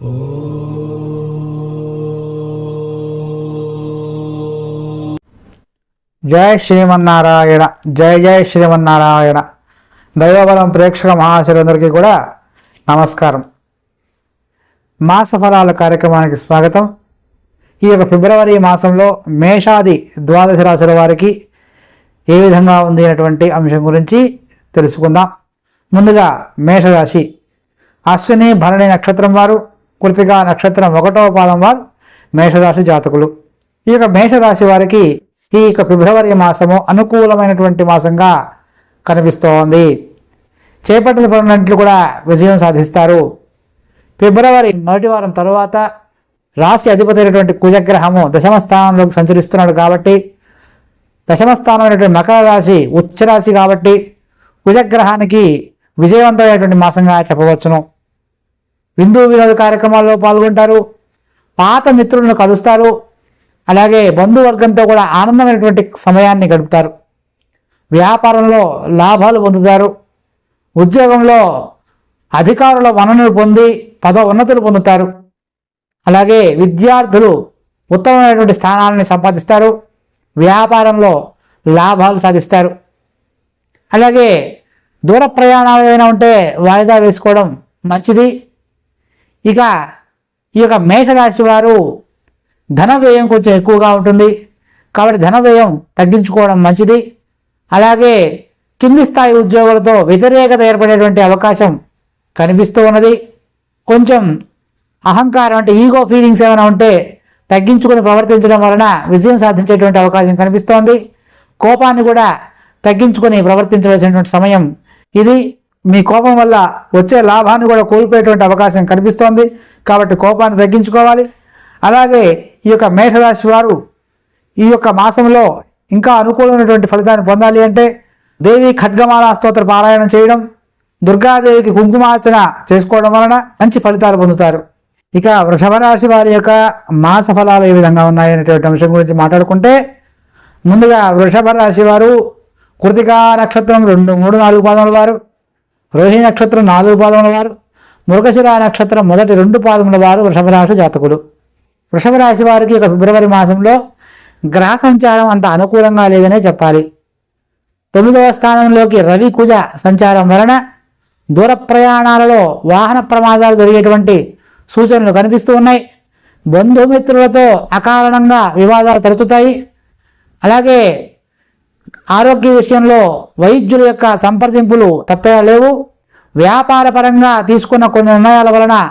జయ శ్రీమన్నారాయణ జయ జయ శ్రీమన్నారాయణ. దైవబలం ప్రేక్షక మహాశయులందరికీ కూడా నమస్కారం. మాస ఫలాల కార్యక్రమానికి స్వాగతం. ఈ యొక్క ఫిబ్రవరి మాసంలో మేషాది ద్వాదశ రాశుల వారికి ఏ విధంగా ఉంది అనేటువంటి అంశం గురించి తెలుసుకుందాం. ముందుగా మేషరాశి. అశ్విని భరణి నక్షత్రం వారు కృతిగా నక్షత్రం ఒకటవ పాదం వారు మేషరాశి జాతకులు. ఈ యొక్క మేషరాశి వారికి ఈ యొక్క ఫిబ్రవరి మాసము అనుకూలమైనటువంటి మాసంగా కనిపిస్తోంది. చేపట్టిన పనులన్నింటిలో కూడా విజయం సాధిస్తారు. ఫిబ్రవరి మొదటి వారం తరువాత రాశి అధిపతి అయినటువంటి కుజగ్రహము దశమ స్థానంలోకి సంచరిస్తున్నాడు కాబట్టి దశమ స్థానమైనటువంటి మకర రాశి ఉచ్చరాశి కాబట్టి కుజగ్రహానికి విజయవంతమైనటువంటి మాసంగా చెప్పవచ్చును. విందు వినోద కార్యక్రమాల్లో పాల్గొంటారు. పాత మిత్రులను కలుస్తారు. అలాగే బంధువర్గంతో కూడా ఆనందమైనటువంటి సమయాన్ని గడుపుతారు. వ్యాపారంలో లాభాలు పొందుతారు. ఉద్యోగంలో అధికారుల వనరులు పొంది పద ఉన్నతులు పొందుతారు. అలాగే విద్యార్థులు ఉత్తమమైనటువంటి స్థానాలని సంపాదిస్తారు. వ్యాపారంలో లాభాలు సాధిస్తారు. అలాగే దూర ప్రయాణాలు ఏమైనా ఉంటే వాయిదా వేసుకోవడం మంచిది. ఇక ఈ యొక్క మేఘరాశి వారు ధన వ్యయం కొంచెం ఎక్కువగా ఉంటుంది. కాబట్టి ధన వ్యయం తగ్గించుకోవడం మంచిది. అలాగే కింది స్థాయి ఉద్యోగులతో వ్యతిరేకత ఏర్పడేటువంటి అవకాశం కనిపిస్తూ ఉన్నది. కొంచెం అహంకారం అంటే ఈగో ఫీలింగ్స్ ఏమైనా ఉంటే తగ్గించుకొని ప్రవర్తించడం వలన విజయం సాధించేటువంటి అవకాశం కనిపిస్తోంది. కోపాన్ని కూడా తగ్గించుకొని ప్రవర్తించవలసినటువంటి సమయం ఇది. మీ కోపం వల్ల వచ్చే లాభాన్ని కూడా కోల్పోయేటువంటి అవకాశం కనిపిస్తోంది. కాబట్టి కోపాన్ని తగ్గించుకోవాలి. అలాగే ఈ యొక్క మేషరాశి వారు ఈ యొక్క మాసంలో ఇంకా అనుకూలమైనటువంటి ఫలితాన్ని పొందాలి అంటే దేవి ఖడ్గమాల స్తోత్ర పారాయణం చేయడం దుర్గాదేవికి కుంకుమార్చన చేసుకోవడం వలన మంచి ఫలితాలు పొందుతారు. ఇక వృషభ రాశి వారి యొక్క మాస ఫలాలు ఏ విధంగా ఉన్నాయనేటువంటి అంశం గురించి మాట్లాడుకుంటే ముందుగా వృషభ రాశి వారు కృతికా నక్షత్రం రెండు మూడు నాలుగు పాదముల వారు రోహిణి నక్షత్రం నాలుగు పాదముల వారు మృగశిర నక్షత్రం మొదటి రెండు పాదముల వారు వృషభరాశి జాతకులు. వృషభరాశి వారికి ఒక ఫిబ్రవరి మాసంలో గ్రహ సంచారం అంత అనుకూలంగా లేదనే చెప్పాలి. తొమ్మిదవ స్థానంలోకి రవి కుజ సంచారం వలన దూర ప్రయాణాలలో వాహన ప్రమాదాలు జరిగేటువంటి సూచనలు కనిపిస్తూ ఉన్నాయి. బంధుమిత్రులతో అకారణంగా వివాదాలు తలెత్తుతాయి. అలాగే ఆరోగ్య విషయంలో వైద్యుల యొక్క సంప్రదింపులు తప్పేలా లేవు. వ్యాపార పరంగా తీసుకున్న కొన్ని నిర్ణయాల వలన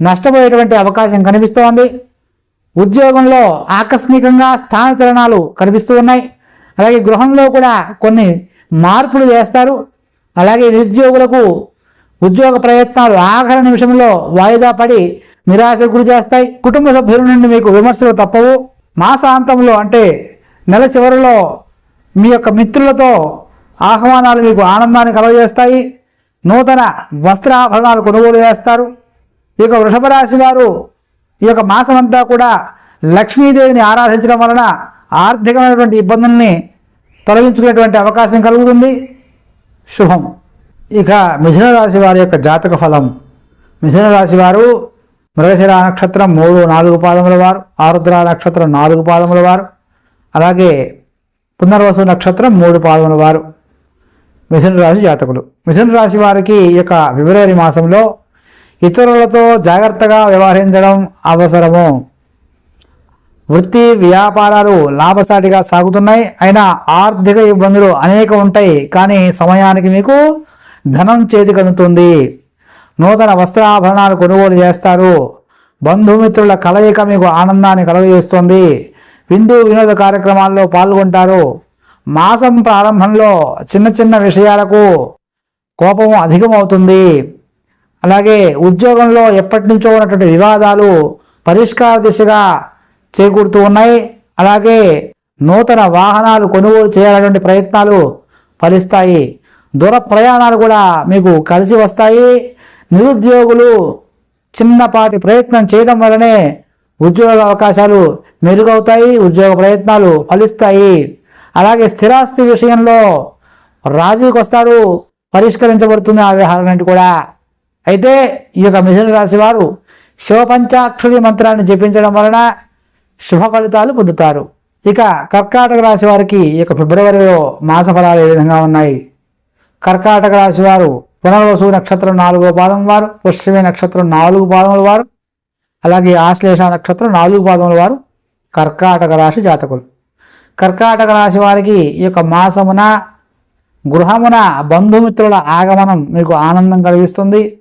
నష్టపోయేటువంటి అవకాశం కనిపిస్తోంది. ఉద్యోగంలో ఆకస్మికంగా స్థానచలనాలు కనిపిస్తూ ఉన్నాయి. అలాగే గృహంలో కూడా కొన్ని మార్పులు చేస్తారు. అలాగే నిరుద్యోగులకు ఉద్యోగ ప్రయత్నాలు ఆఖరి నిమిషంలో వాయిదా పడి నిరాశకు గురి చేస్తాయి. కుటుంబ సభ్యుల నుండి మీకు విమర్శలు తప్పవు. మాసాంతంలో అంటే నెల చివరిలో మీ యొక్క మిత్రులతో ఆహ్వానాలు మీకు ఆనందాన్ని కలుగజేస్తాయి. నూతన వస్త్రాభరణాలు కొనుగోలు చేస్తారు. ఈ యొక్క వృషభ రాశి వారు ఈ యొక్క మాసమంతా కూడా లక్ష్మీదేవిని ఆరాధించడం వలన ఆర్థికమైనటువంటి ఇబ్బందుల్ని తొలగించుకునేటువంటి అవకాశం కలుగుతుంది. శుభం. ఇక మిథున రాశి వారి యొక్క జాతక ఫలం. మిథున రాశి వారు మృగశిర నక్షత్రం మూడు నాలుగు పాదముల వారు ఆరుద్ర నక్షత్రం నాలుగు పాదముల వారు. అలాగే పునర్వసు నక్షత్రం మూడు పాదముల వారు. మిథున రాశి జాతకులు. మిథున రాశి వారికి ఈ యొక్క ఫిబ్రవరి మాసంలో ఇతరులతో జాగ్రత్తగా వ్యవహరించడం అవసరము. వృత్తి వ్యాపారాలు లాభసాటిగా సాగుతున్నాయి. అయినా ఆర్థిక ఇబ్బందులు అనేక ఉంటాయి. కానీ సమయానికి మీకు ధనం చేతికందుతుంది. నూతన వస్త్రాభరణాలు కొనుగోలు చేస్తారు. బంధుమిత్రుల కలయిక మీకు ఆనందాన్ని కలుగజేస్తుంది. విందు వినోద కార్యక్రమాల్లో పాల్గొంటారు. మాసం ప్రారంభంలో చిన్న చిన్న విషయాలకు కోపం అధికమవుతుంది. అలాగే ఉద్యోగంలో ఎప్పటి నుంచో ఉన్నటువంటి వివాదాలు పరిష్కార దిశగా చేకూరుతూ ఉన్నాయి. అలాగే నూతన వాహనాలు కొనుగోలు చేయాలనేటువంటి ప్రయత్నాలు ఫలిస్తాయి. దూర ప్రయాణాలు కూడా మీకు కలిసి వస్తాయి. నిరుద్యోగులు చిన్నపాటి ప్రయత్నం చేయడం వల్లనే ఉద్యోగ అవకాశాలు మెరుగవుతాయి ఉద్యోగ ప్రయత్నాలు ఫలిస్తాయి. అలాగే స్థిరాస్తి విషయంలో రాజీకి వస్తారు పరిష్కరించబడుతుంది ఆ వ్యవహారం కూడా. అయితే ఈ యొక్క మిథున రాశి వారు శివపంచాక్షరి మంత్రాన్ని జపించడం వలన శుభ ఫలితాలు పొందుతారు. ఇక కర్కాటక రాశి వారికి ఈ యొక్క ఫిబ్రవరిలో మాస ఫలాలు ఏ విధంగా ఉన్నాయి? కర్కాటక రాశి వారు పునర్వసు నక్షత్రం నాలుగో పాదం వారు పుష్యమి నక్షత్రం నాలుగు పాదముల వారు అలాగే ఆశ్లేష నక్షత్రం నాలుగు పాదముల వారు కర్కాటక రాశి జాతకులు. కర్కాటక రాశి వారికి ఈ యొక్క మాసమున గృహమున బంధుమిత్రుల ఆగమనం మీకు ఆనందం కలిగిస్తుంది.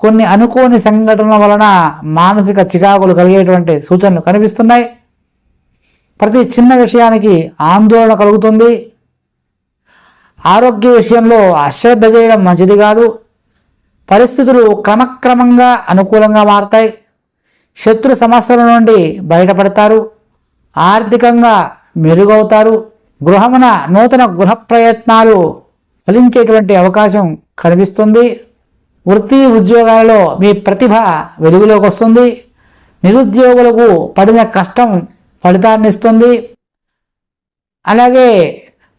కొన్ని అనుకోని సంఘటనల వలన మానసిక చికాకులు కలిగేటువంటి సూచనలు కనిపిస్తున్నాయి. ప్రతి చిన్న విషయానికి ఆందోళన కలుగుతుంది. ఆరోగ్య విషయంలో అశ్రద్ధ చేయడం మంచిది కాదు. పరిస్థితులు క్రమక్రమంగా అనుకూలంగా మారతాయి. శత్రు సమస్యల నుండి బయటపడతారు ఆర్థికంగా మెరుగవుతారు గృహమున నూతన గృహ ప్రయత్నాలు ఫలించేటువంటి అవకాశం కనిపిస్తుంది. వృత్తి ఉద్యోగాలలో మీ ప్రతిభ వెలుగులోకి వస్తుంది నిరుద్యోగులకు పడిన కష్టం ఫలితాన్ని ఇస్తుంది. అలాగే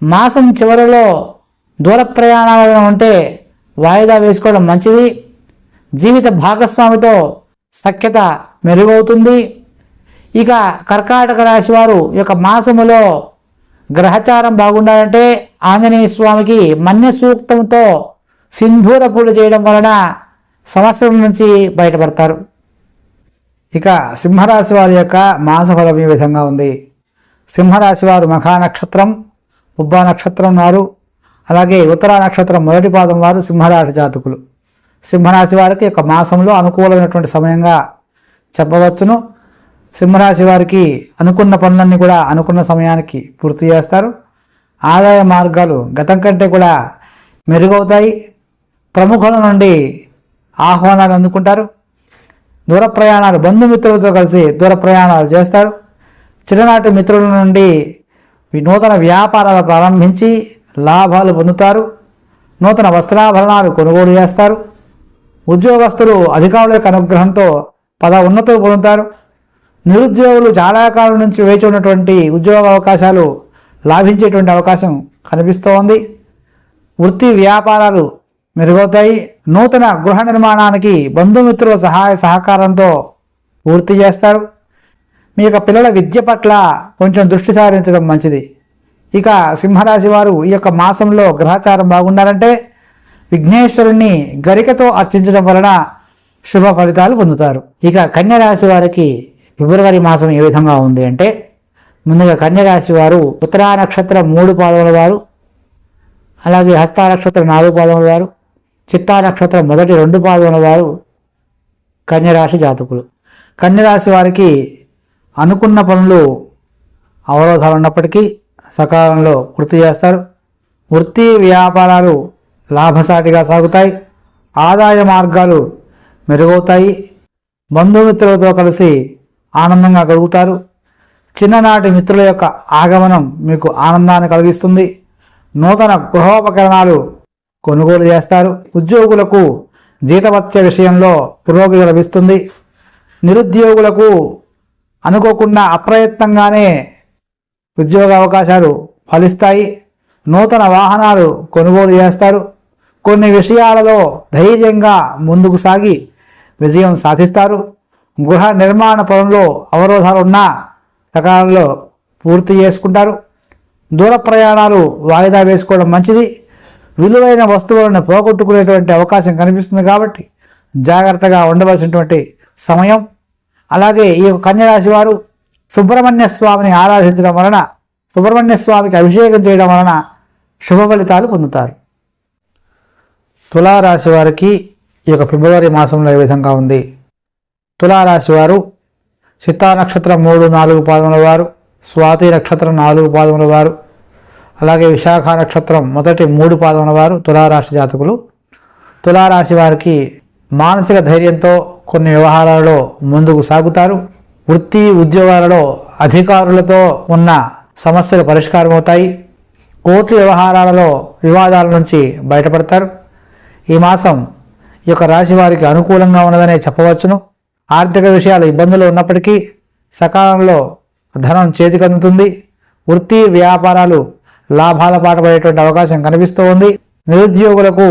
మాసం చివరిలో దూర ప్రయాణాలు ఉంటే వాయిదా వేసుకోవడం మంచిది. జీవిత భాగస్వామితో సఖ్యత మెరుగవుతుంది. ఇక కర్కాటక రాశి వారు ఈ యొక్క మాసములో గ్రహచారం బాగుండాలంటే ఆంజనేయ స్వామికి మన్య సూక్తంతో సింధూర పూజ చేయడం వలన సమస్యల నుంచి బయటపడతారు. ఇక సింహరాశి వారి యొక్క మాసఫలం ఈ విధంగా ఉంది. సింహరాశి వారు మఖా నక్షత్రం ఉబ్బా నక్షత్రం వారు అలాగే ఉత్తర నక్షత్రం మొదటి పాదం వారు సింహరాశి జాతకులు. సింహరాశి వారికి ఒక మాసంలో అనుకూలమైనటువంటి సమయంగా చెప్పవచ్చును. సింహరాశి వారికి అనుకున్న పనులన్నీ కూడా అనుకున్న సమయానికి పూర్తి చేస్తారు. ఆదాయ మార్గాలు గతం కంటే కూడా మెరుగవుతాయి. ప్రముఖుల నుండి ఆహ్వానాలు అందుకుంటారు. దూర ప్రయాణాలు బంధుమిత్రులతో కలిసి దూర ప్రయాణాలు చేస్తారు. చిన్ననాటి మిత్రుల నుండి నూతన వ్యాపారాలు ప్రారంభించి లాభాలు పొందుతారు. నూతన వస్త్రాభరణాలు కొనుగోలు చేస్తారు. ఉద్యోగస్తులు అధికారుల యొక్క అనుగ్రహంతో పద ఉన్నతులు పొందుతారు నిరుద్యోగులు చాలా కాలం నుంచి వేచి ఉన్నటువంటి ఉద్యోగ అవకాశాలు లాభించేటువంటి అవకాశం కనిపిస్తోంది. వృత్తి వ్యాపారాలు మెరుగవుతాయి. నూతన గృహ నిర్మాణానికి బంధుమిత్రుల సహాయ సహకారంతో పూర్తి చేస్తారు. మీ యొక్క పిల్లల విద్య పట్ల కొంచెం దృష్టి సారించడం మంచిది. ఇక సింహరాశి వారు ఈ యొక్క మాసంలో గ్రహచారం బాగుండాలంటే విఘ్నేశ్వరుణ్ణి గరికతో అర్చించడం వలన శుభ ఫలితాలు పొందుతారు. ఇక కన్యరాశి వారికి ఫిబ్రవరి మాసం ఏ విధంగా ఉంది అంటే ముందుగా కన్యరాశి వారు ఉత్తరా నక్షత్రం మూడు పాదముల వారు అలాగే హస్త నక్షత్రం నాలుగు పాదముల వారు చిత్తా నక్షత్రం మొదటి రెండు పాదముల వారు కన్యరాశి జాతకులు. కన్యరాశి వారికి అనుకున్న పనులు అవరోధాలు ఉన్నప్పటికీ సకాలంలో పూర్తి చేస్తారు. వృత్తి వ్యాపారాలు లాభసాటిగా సాగుతాయి. ఆదాయ మార్గాలు మెరుగవుతాయి. బంధుమిత్రులతో కలిసి ఆనందంగా గడుగుతారు. చిన్ననాటి మిత్రుల యొక్క ఆగమనం మీకు ఆనందాన్ని కలిగిస్తుంది. నూతన గృహోపకరణాలు కొనుగోలు చేస్తారు. ఉద్యోగులకు జీతవత్య విషయంలో పురోగతి లభిస్తుంది. నిరుద్యోగులకు అనుకోకుండా అప్రయత్నంగానే ఉద్యోగ అవకాశాలు ఫలిస్తాయి. నూతన వాహనాలు కొనుగోలు చేస్తారు. కొన్ని విషయాలలో ధైర్యంగా ముందుకు సాగి విజయం సాధిస్తారు. గృహ నిర్మాణ పనుల్లో అవరోధాలు ఉన్న సకాలంలో పూర్తి చేసుకుంటారు. దూర ప్రయాణాలు వాయిదా వేసుకోవడం మంచిది. విలువైన వస్తువులను పోగొట్టుకునేటువంటి అవకాశం కనిపిస్తుంది కాబట్టి జాగ్రత్తగా ఉండవలసినటువంటి సమయం. అలాగే ఈ కన్యరాశి వారు సుబ్రహ్మణ్య స్వామిని ఆరాధించడం వలన సుబ్రహ్మణ్య స్వామికి అభిషేకం చేయడం వలన శుభ ఫలితాలు పొందుతారు. తులారాశి వారికి ఈ యొక్క ఫిబ్రవరి మాసంలో ఏ విధంగా ఉంది? తులారాశి వారు చిత్తా నక్షత్రం మూడు నాలుగు పాదముల వారు స్వాతి నక్షత్రం నాలుగు పాదముల వారు అలాగే విశాఖ నక్షత్రం మొదటి మూడు పాదముల వారు తులారాశి జాతకులు. తులారాశి వారికి మానసిక ధైర్యంతో కొన్ని వ్యవహారాలలో ముందుకు సాగుతారు. వృత్తి ఉద్యోగాలలో అధికారులతో ఉన్న సమస్యలు పరిష్కారం అవుతాయి కోర్టు వ్యవహారాలలో వివాదాల నుంచి బయటపడతారు. ఈ మాసం ఈ యొక్క రాశి వారికి అనుకూలంగా ఉన్నదనే చెప్పవచ్చును. ఆర్థిక విషయాలు ఇబ్బందులు ఉన్నప్పటికీ సకాలంలో ధనం చేతికి అందుతుంది వృత్తి వ్యాపారాలు లాభాల పాట పడేటువంటి అవకాశం కనిపిస్తూ ఉంది. నిరుద్యోగులకు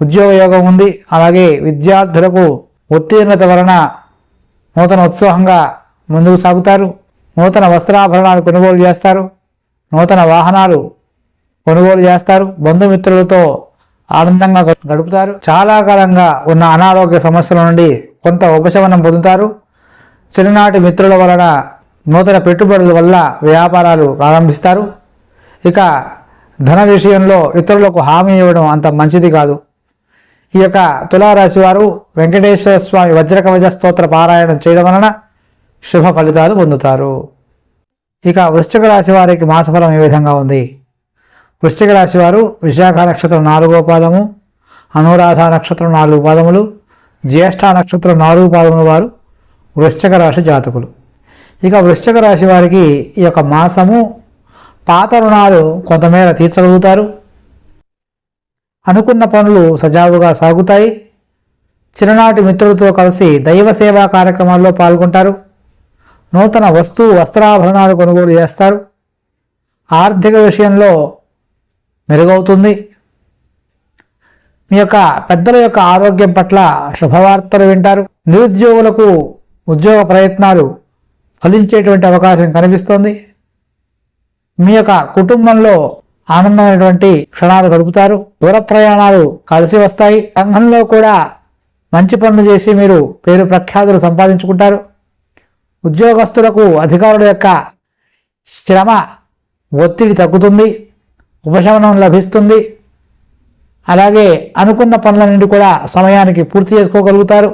ఉద్యోగ యోగం ఉంది. అలాగే విద్యార్థులకు ఉత్తీర్ణత వలన నూతన ఉత్సాహంగా ముందుకు సాగుతారు. నూతన వస్త్రాభరణాలు కొనుగోలు చేస్తారు. నూతన వాహనాలు కొనుగోలు చేస్తారు. బంధుమిత్రులతో ఆనందంగా గడుపుతారు. చాలా కాలంగా ఉన్న అనారోగ్య సమస్యల నుండి కొంత ఉపశమనం పొందుతారు. చిన్ననాటి మిత్రుల వలన నూతన పెట్టుబడుల వల్ల వ్యాపారాలు ప్రారంభిస్తారు. ఇక ధన విషయంలో ఇతరులకు హామీ ఇవ్వడం అంత మంచిది కాదు. ఈ యొక్క తులారాశి వారు వెంకటేశ్వర స్వామి వజ్రకవచ స్తోత్ర పారాయణం చేయడం వలన శుభ ఫలితాలు పొందుతారు. ఇక వృశ్చిక రాశి వారికి మాసఫలం ఏ విధంగా ఉంది? వృశ్చిక రాశి వారు విశాఖ నక్షత్రం నాలుగో పాదము అనురాధ నక్షత్రం నాలుగు పాదములు జ్యేష్ఠ నక్షత్రం నాలుగు పాదముల వారు వృశ్చిక రాశి జాతకులు. ఇక వృశ్చిక రాశి వారికి ఈ యొక్క మాసము పాత రుణాలు కొంతమేర తీర్చగలుగుతారు. అనుకున్న పనులు సజావుగా సాగుతాయి. చిన్ననాటి మిత్రులతో కలిసి దైవ సేవా కార్యక్రమాల్లో పాల్గొంటారు. నూతన వస్తు వస్త్రాభరణాలు కొనుగోలు చేస్తారు. ఆర్థిక విషయంలో మెరుగవుతుంది. మీ యొక్క పెద్దల యొక్క ఆరోగ్యం పట్ల శుభవార్తలు వింటారు. నిరుద్యోగులకు ఉద్యోగ ప్రయత్నాలు ఫలించేటువంటి అవకాశం కనిపిస్తోంది. మీ యొక్క కుటుంబంలో ఆనందమైనటువంటి క్షణాలు గడుపుతారు. దూర ప్రయాణాలు కలిసి వస్తాయి. సంఘంలో కూడా మంచి పనులు చేసి మీరు పేరు ప్రఖ్యాతులు సంపాదించుకుంటారు. ఉద్యోగస్తులకు అధికారుల యొక్క శ్రమ ఒత్తిడి తగ్గుతుంది. ఉపశమనం లభిస్తుంది. అలాగే అనుకున్న పనులన్నింటి కూడా సమయానికి పూర్తి చేసుకోగలుగుతారు.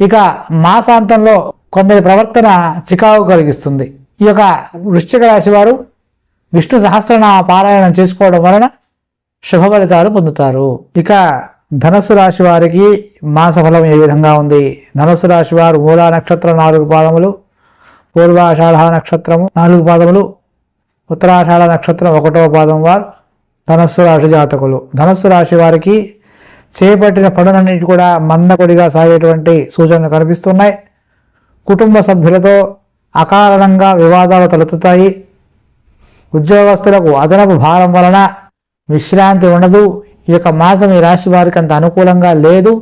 ఇక మాసాంతంలో కొందరి ప్రవర్తన చికాకు కలిగిస్తుంది. ఈ యొక్క వృశ్చిక రాశి వారు విష్ణు సహస్రనామ పారాయణం చేసుకోవడం వలన శుభ ఫలితాలు పొందుతారు. ఇక ధనస్సు రాశి వారికి మాస ఫలం ఏ విధంగా ఉంది? ధనస్సు రాశి వారు మూలా నక్షత్రం నాలుగు పాదములు పూర్వాషాఢ నక్షత్రము నాలుగు పాదములు ఉత్తరాషాఢ నక్షత్రం ఒకటో పాదం వారు ధనస్సు రాశి జాతకులు. ధనస్సు రాశి వారికి చేపట్టిన పనులన్నింటి కూడా మందకొడిగా సాగేటువంటి సూచనలు కనిపిస్తున్నాయి. కుటుంబ సభ్యులతో అకారణంగా వివాదాలు తలెత్తుతాయి. ఉద్యోగస్తులకు అదనపు భారం వలన విశ్రాంతి ఉండదు. ఈ యొక్క మాసం ఈ రాశి వారికి అంత అనుకూలంగా లేదు.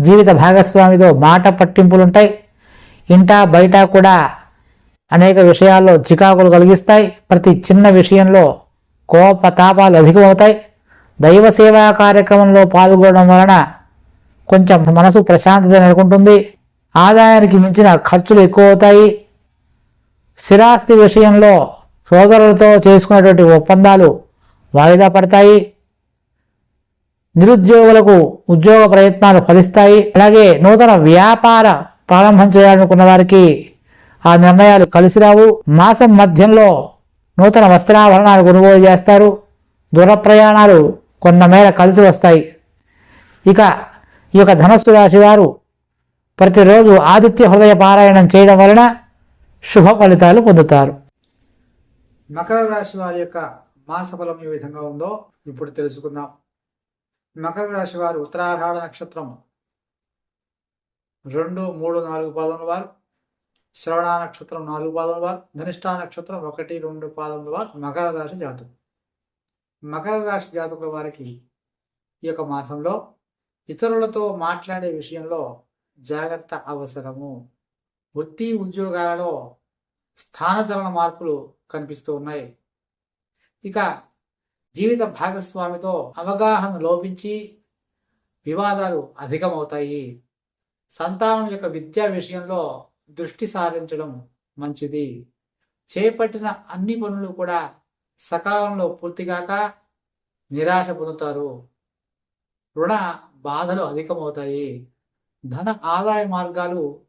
జీవిత భాగస్వామితో మాట పట్టింపులుంటాయి. ఇంటా బయట కూడా అనేక విషయాల్లో చికాకులు కలిగిస్తాయి. ప్రతి చిన్న విషయంలో కోపతాపాలు అధికమవుతాయి. దైవ సేవా కార్యక్రమంలో పాల్గొనడం వలన కొంచెం మనసు ప్రశాంతత నెలకొంటుంది. ఆదాయానికి మించిన ఖర్చులు ఎక్కువ అవుతాయి స్థిరాస్తి విషయంలో సోదరులతో చేసుకున్నటువంటి ఒప్పందాలు వాయిదా పడతాయి. నిరుద్యోగులకు ఉద్యోగ ప్రయత్నాలు ఫలిస్తాయి. అలాగే నూతన వ్యాపార ప్రారంభం చేయాలనుకున్న వారికి ఆ నిర్ణయాలు కలిసిరావు మాసం మధ్యంలో నూతన వస్త్రాభరణాలు కొనుగోలు చేస్తారు. దూర ప్రయాణాలు కలిసి వస్తాయి. ఇక ఈ యొక్క ధనస్సు రాశి వారు ప్రతిరోజు ఆదిత్య హృదయ పారాయణం చేయడం వలన శుభ ఫలితాలు పొందుతారు. మకర రాశి వారి యొక్క మాసఫలం ఏ విధంగా ఉందో ఇప్పుడు తెలుసుకుందాం. మకర రాశి వారు ఉత్తరాషాఢ నక్షత్రం రెండు మూడు నాలుగు పాదముల వారు శ్రవణ నక్షత్రం నాలుగు పాదముల వారు ధనిష్టా నక్షత్రం ఒకటి రెండు పాదముల వారు మకర రాశి జాతకులు. మకర రాశి జాతకుల వారికి ఈ యొక్క మాసంలో ఇతరులతో మాట్లాడే విషయంలో జాగ్రత్త అవసరము. వృత్తి ఉద్యోగాలలో స్థానచలన మార్పులు కనిపిస్తూ ఉన్నాయి. ఇక జీవిత భాగస్వామితో అవగాహన లోపించి వివాదాలు అధికమవుతాయి. సంతానం యొక్క విద్యా విషయంలో దృష్టి సారించడం మంచిది. చేపట్టిన అన్ని పనులు కూడా సకాలంలో పూర్తిగాక నిరాశ పొందుతారు. రుణ బాధలు అధికమవుతాయి. ధన ఆదాయ మార్గాలు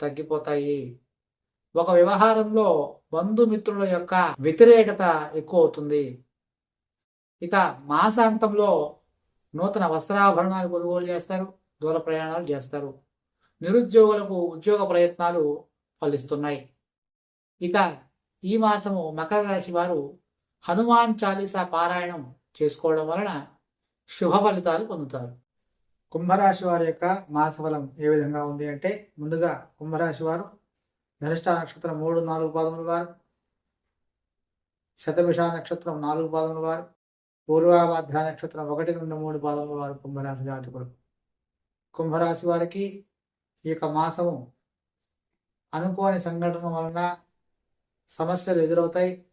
తగ్గిపోతాయి. ఒక వ్యవహారంలో బంధుమిత్రుల యొక్క వ్యతిరేకత ఎక్కువ అవుతుంది. ఇక మాసాంతంలో నూతన వస్త్రాభరణాలు కొనుగోలు చేస్తారు దూర ప్రయాణాలు చేస్తారు. నిరుద్యోగులకు ఉద్యోగ ప్రయత్నాలు ఫలిస్తున్నాయి. ఇక ఈ మాసము మకర రాశి వారు హనుమాన్ చాలీసా పారాయణం చేసుకోవడం వలన శుభ ఫలితాలు పొందుతారు. కుంభరాశి వారి యొక్క మాసఫలం ఏ విధంగా ఉంది అంటే ముందుగా కుంభరాశి వారు ధనిష్ట నక్షత్రం మూడు నాలుగు పాదముల వారు శతభిష నక్షత్రం నాలుగు పాదముల వారు పూర్వాభాద్ర నక్షత్రం ఒకటి రెండు మూడు పాదముల వారు కుంభరాశి జాతకులు. కుంభరాశి వారికి ఈ యొక్క మాసము అనుకోని సంఘటన వలన సమస్యలు ఎదురవుతాయి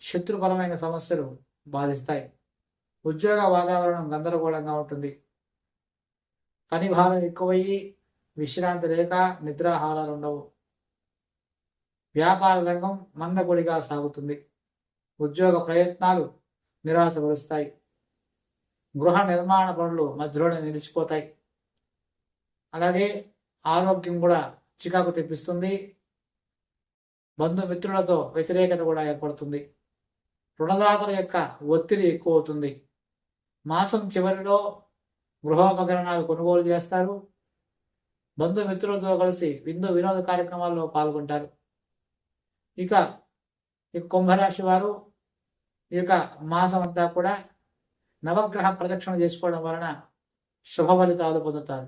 శత్రుపరమైన సమస్యలు బాధిస్తాయి. ఉద్యోగ వాతావరణం గందరగోళంగా ఉంటుంది. పని భారం ఎక్కువయ్యి విశ్రాంతి లేక నిద్రాహారాలు ఉండవు. వ్యాపార రంగం మందగుడిగా సాగుతుంది. ఉద్యోగ ప్రయత్నాలు నిరాశపరుస్తాయి. గృహ నిర్మాణ పనులు మధ్యలోనే నిలిచిపోతాయి. అలాగే ఆరోగ్యం కూడా చికాకు తెప్పిస్తుంది. బంధుమిత్రులతో వ్యతిరేకత కూడా ఏర్పడుతుంది. రుణదాతల యొక్క ఒత్తిడి ఎక్కువ అవుతుంది మాసం చివరిలో గృహోపకరణాలు కొనుగోలు చేస్తారు. బంధుమిత్రులతో కలిసి విందు వినోద కార్యక్రమాల్లో పాల్గొంటారు. ఇక ఈ కుంభరాశి వారు ఈ యొక్క మాసం అంతా కూడా నవగ్రహ ప్రదక్షిణ చేసుకోవడం వలన శుభ ఫలితాలు పొందుతారు.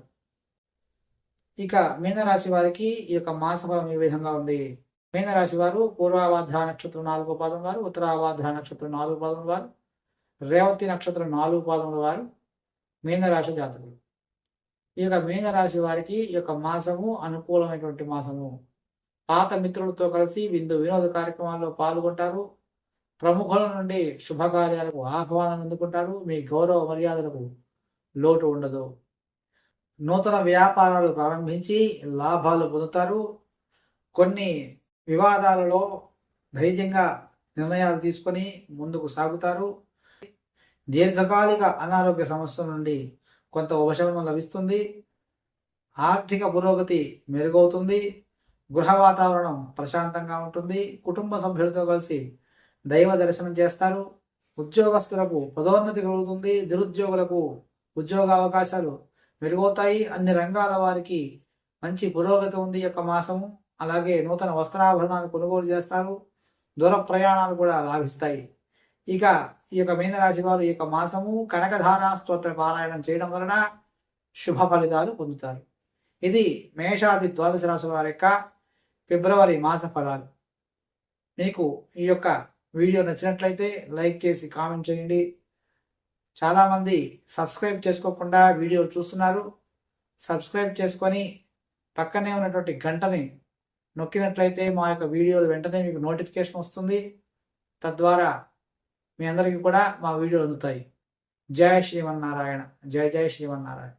ఇక మీనరాశి వారికి ఈ యొక్క మాసఫలం ఈ విధంగా ఉంది. మీనరాశి వారు పూర్వాభాద్ర నక్షత్రం నాలుగో పాదం వారు ఉత్తరాభాద్ర నక్షత్రం నాలుగు పాదం వారు రేవతి నక్షత్రం నాలుగు పాదముల వారు మీనరాశి జాతకులు. ఈ యొక్క మీనరాశి వారికి ఈ యొక్క మాసము అనుకూలమైనటువంటి మాసము. పాత మిత్రులతో కలిసి విందు వినోద కార్యక్రమాల్లో పాల్గొంటారు. ప్రముఖుల నుండి శుభకార్యాలకు ఆహ్వానం అందుకుంటారు. మీ గౌరవ మర్యాదలకు లోటు ఉండదు. నూతన వ్యాపారాలు ప్రారంభించి లాభాలు పొందుతారు. కొన్ని వివాదాలలో ధైర్యంగా నిర్ణయాలు తీసుకొని ముందుకు సాగుతారు. దీర్ఘకాలిక అనారోగ్య సమస్యల నుండి కొంత ఉపశమనం లభిస్తుంది. ఆర్థిక పురోగతి మెరుగవుతుంది. గృహ వాతావరణం ప్రశాంతంగా ఉంటుంది. కుటుంబ సభ్యులతో కలిసి దైవ దర్శనం చేస్తారు. ఉద్యోగస్తులకు పదోన్నతి కలుగుతుంది. నిరుద్యోగులకు ఉద్యోగ అవకాశాలు మెరుగవుతాయి. అన్ని రంగాల వారికి మంచి పురోగతి ఉంది. యొక్క మాసము అలాగే నూతన వస్త్రాభరణాలు కొనుగోలు చేస్తారు. దూర ప్రయాణాలు కూడా లాభిస్తాయి. ఇక ఈ యొక్క మీనరాశి వారు ఈ యొక్క మాసము కనకధారా స్తోత్ర పారాయణం చేయడం వలన శుభ ఫలితాలు పొందుతారు. ఇది మేషాది ద్వాదశ రాశి వారి యొక్క ఫిబ్రవరి మాస ఫలాలు. మీకు ఈ యొక్క వీడియో నచ్చినట్లయితే లైక్ చేసి కామెంట్ చేయండి. చాలామంది సబ్స్క్రైబ్ చేసుకోకుండా వీడియోలు చూస్తున్నారు. సబ్స్క్రైబ్ చేసుకొని పక్కనే ఉన్నటువంటి గంటని నొక్కినట్లయితే మా యొక్క వీడియోలు వెంటనే మీకు నోటిఫికేషన్ వస్తుంది. తద్వారా మీ అందరికీ కూడా మా వీడియోలు అందుతాయి. జయ శ్రీమన్నారాయణ. జయ జయ శ్రీమన్నారాయణ.